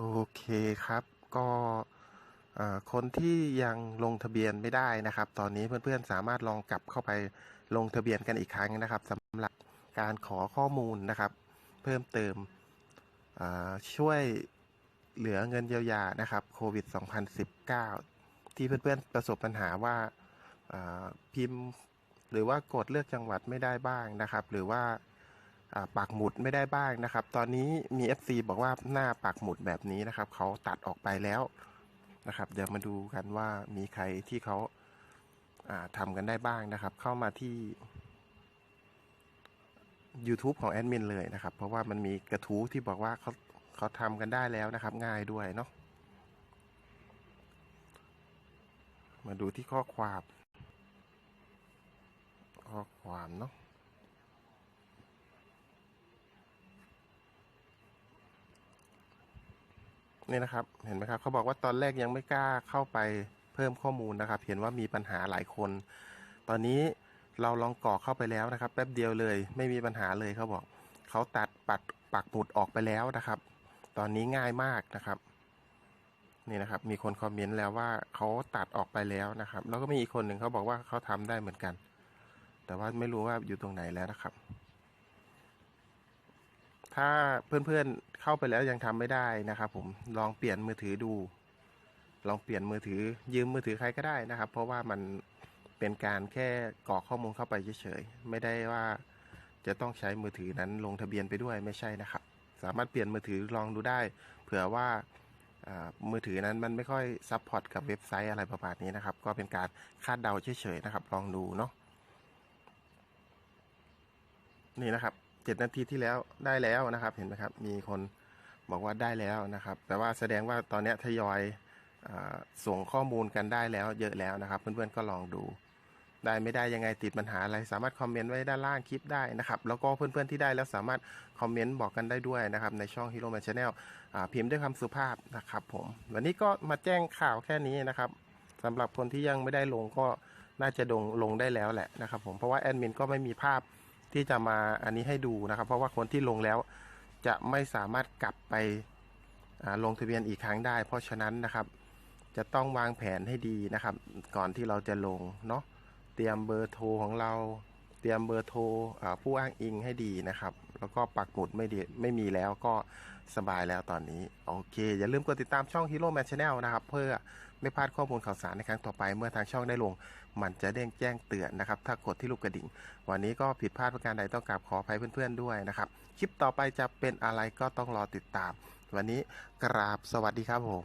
โอเคครับ ก็คนที่ยังลงทะเบียนไม่ได้นะครับ ตอนนี้เพื่อนๆสามารถลองกลับเข้าไปลงทะเบียนกันอีกครั้งนะครับสำหรับการขอข้อมูลนะครับ เพิ่มเติมช่วยเหลือเงินเยียวยานะครับโควิด 2019 ที่เพื่อนๆประสบปัญหาว่าพิมพ์หรือว่ากดเลือกจังหวัดไม่ได้บ้างนะครับ หรือว่า อ่ากหมุดไม่ได้บ้างนะครับ ตอนนี้มี FC บอกว่าหน้าปักหมุดแบบนี้นะครับเขาตัดออกไปแล้วนะครับ เดี๋ยวมาดูกันว่ามีใครที่เขาาทำกันได้บ้างนะครับ เข้ามาที่ YouTube ของแอดมินเลยนะครับ เพราะว่ามันมีกระทู้ที่บอกว่าเขาเขาทำกันได้แล้วนะครับ ง่ายด้วยเนาะมาดูที่ข้อความ ข้อความเนาะ นี่นะครับ เห็นไหมครับเขาบอกว่าตอนแรกยังไม่กล้าเข้าไปเพิ่มข้อมูลนะครับ เห็นว่ามีปัญหาหลายคน ตอนนี้เราลองกรอกเข้าไปแล้วนะครับ แป๊บเดียวเลย ไม่มีปัญหาเลยเขาบอกเขาตัดปัดปักหมุดออกไปแล้วนะครับ ตอนนี้ง่ายมากนะครับนี่นะครับ มีคนคอมเมนต์แล้วว่าเขาตัดออกไปแล้วนะครับ แล้วก็มีอีกคนหนึ่งเขาบอกว่าเขาทำได้เหมือนกัน แต่ว่าไม่รู้ว่าอยู่ตรงไหนแล้วนะครับ ถ้าเพื่อนๆเข้าไปแล้วยังทำไม่ได้นะครับผมลองเปลี่ยนมือถือดู ลองเปลี่ยนมือถือ ยืมมือถือใครก็ได้นะครับ เพราะว่ามันเป็นการแค่กรอกข้อมูลเข้าไปเฉยๆไม่ได้ว่าจะต้องใช้มือถือนั้นลงทะเบียนไปด้วยไม่ใช่นะครับ สามารถเปลี่ยนมือถือลองดูได้ เผื่อว่าอ่ามือถือนั้นมันไม่ค่อยซัพพอร์ตกับเว็บไซต์อะไรประมาณนี้นะครับ ก็เป็นการคาดเดาเฉยๆนะครับ ลองดูเนาะนี่นะครับเจ็ดนาทีที่แล้วได้แล้วนะครับ เห็นไหมครับ มีคนบอกว่าได้แล้วนะครับแปลว่าแสดงว่าตอนนี้ทยอยอส่งข้อมูลกันได้แล้ว เยอะแล้วนะครับ เพื่อนๆก็ลองดู ได้ไม่ได้ยังไงติดปัญหาอะไร สามารถคอมเมนต์ไว้ด้านล่างคลิปได้นะครับ แล้วก็เพื่อนๆที่ได้แล้วสามารถคอมเมนต์บอกกันได้ด้วยนะครับ ในช่อง Hero Man Channel พิมพ์ด้วยคำสุภาพนะครับ ผม วันนี้ก็มาแจ้งข่าวแค่นี้นะครับสำหรับคนที่ยังไม่ได้ลงก็น่าจะลงลงได้แล้วแหละนะครับ ผมเพราะว่าแอดมินก็ไม่มีภาพ ที่จะมาอันนี้ให้ดูนะครับ เพราะว่าคนที่ลงแล้วจะไม่สามารถกลับไปลงทะเบียนอีกครั้งได้ เพราะฉะนั้นนะครับ จะต้องวางแผนให้ดีนะครับ ก่อนที่เราจะลงเนาะเตรียมเบอร์โทรของเรา เตรียมเบอร์โทรผู้อ้างอิงให้ดีนะครับ แล้วก็ปักหมุดไม่ดีไม่มีแล้วก็สบายแล้วตอนนี้ โอเค อย่าลืมกดติดตามช่อง Hero Man Channel นะครับ เพื่อไม่พลาดข้อมูลข่าวสารในครั้งต่อไป เมื่อทางช่องได้ลง มันจะเด้งแจ้งเตือนนะครับ ถ้ากดที่ลูกกระดิ่ง วันนี้ก็ผิดพลาดประการใดต้องกราบขออภัยเพื่อนๆด้วยนะครับ คลิปต่อไปจะเป็นอะไรก็ต้องรอติดตาม วันนี้กราบสวัสดีครับผม